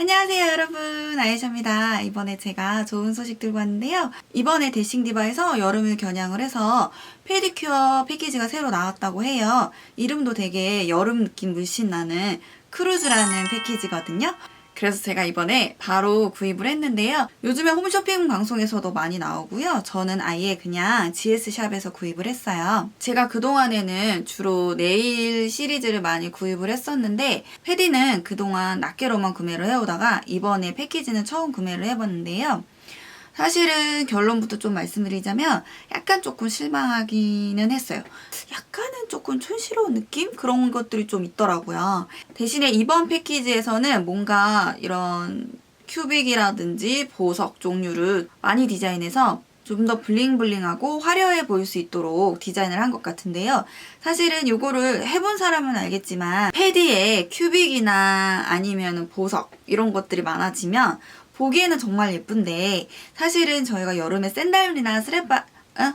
안녕하세요 여러분. 아이샤입니다. 이번에 제가 좋은 소식 들고 왔는데요. 이번에 데싱디바에서 여름을 겨냥을 해서 페디큐어 패키지가 새로 나왔다고 해요. 이름도 되게 여름 느낌 물씬 나는 크루즈라는 패키지거든요 그래서 제가 이번에 바로 구입을 했는데요. 요즘에 홈쇼핑 방송에서도 많이 나오고요. 저는 아예 그냥 GS샵에서 구입을 했어요. 제가 그동안에는 주로 네일 시리즈를 많이 구입을 했었는데 패디는 그동안 낱개로만 구매를 해오다가 이번에 패키지는 처음 구매를 해봤는데요. 사실은 결론부터 좀 말씀드리자면 약간 조금 실망하기는 했어요. 약간은 조금 촌스러운 느낌? 그런 것들이 좀 있더라고요. 대신에 이번 패키지에서는 뭔가 이런 큐빅이라든지 보석 종류를 많이 디자인해서 좀더 블링블링하고 화려해 보일 수 있도록 디자인을 한 것 같은데요. 사실은 이거를 해본 사람은 알겠지만 패디에 큐빅이나 아니면 보석 이런 것들이 많아지면 보기에는 정말 예쁜데 사실은 저희가 여름에 샌들이나 슬리퍼 어?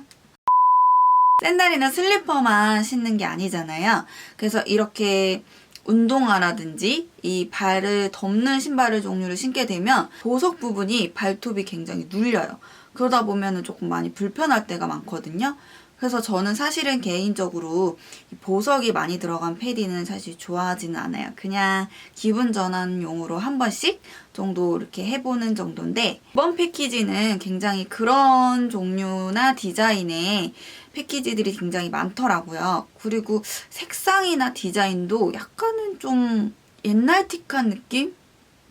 샌들이나 슬리퍼만 신는 게 아니잖아요. 그래서 이렇게 운동화라든지 이 발을 덮는 신발을 종류를 신게 되면 보석 부분이 발톱이 굉장히 눌려요. 그러다 보면은 조금 많이 불편할 때가 많거든요. 그래서 저는 사실은 개인적으로 이 보석이 많이 들어간 패디는 사실 좋아하지는 않아요. 그냥 기분 전환용으로 한 번씩 정도 이렇게 해보는 정도인데 이번 패키지는 굉장히 그런 종류나 디자인의 패키지들이 굉장히 많더라고요. 그리고 색상이나 디자인도 약간은 좀 옛날틱한 느낌?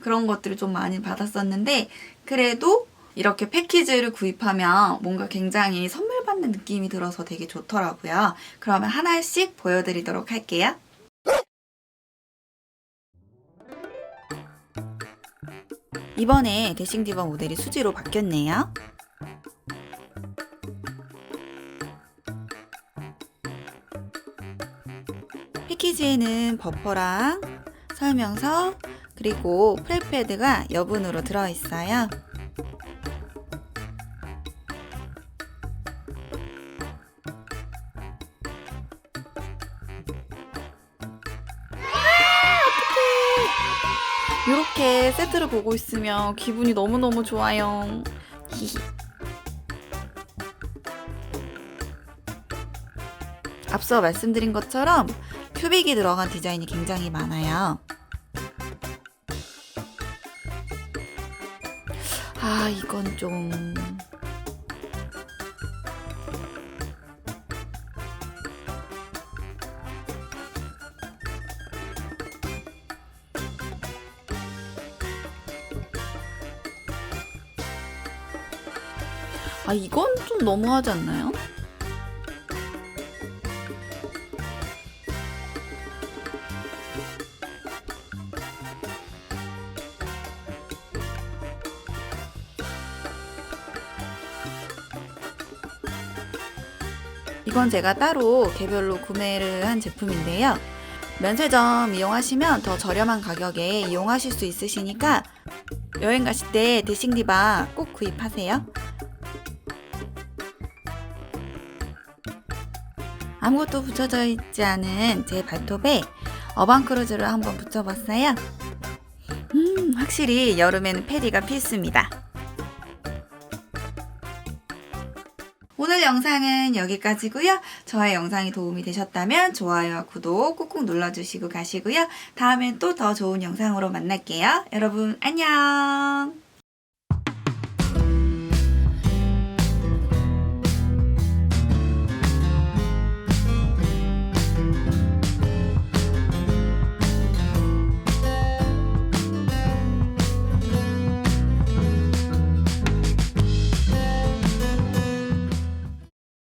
그런 것들을 좀 많이 받았었는데 그래도 이렇게 패키지를 구입하면 뭔가 굉장히 선물 받는 느낌이 들어서 되게 좋더라고요. 그러면 하나씩 보여드리도록 할게요. 이번에 데싱디버 모델이 수지로 바뀌었네요. 패키지에는 버퍼랑 설명서 그리고 프레패드가 여분으로 들어있어요. 이렇게 세트를 보고 있으면 기분이 너무너무 좋아요. 앞서 말씀드린 것처럼 큐빅이 들어간 디자인이 굉장히 많아요. 아, 이건 좀. 아, 이건 좀 너무하지 않나요? 이건 제가 따로 개별로 구매를 한 제품인데요. 면세점 이용하시면 더 저렴한 가격에 이용하실 수 있으시니까 여행 가실 때 데싱디바 꼭 구입하세요. 아무것도 붙여져 있지 않은 제 발톱에 어반크루즈를 한번 붙여봤어요. 음, 확실히 여름에는 패디가 필수입니다. 오늘 영상은 여기까지고요. 저의 영상이 도움이 되셨다면 좋아요와 구독 꾹꾹 눌러주시고 가시고요. 다음엔 또 더 좋은 영상으로 만날게요. 여러분 안녕.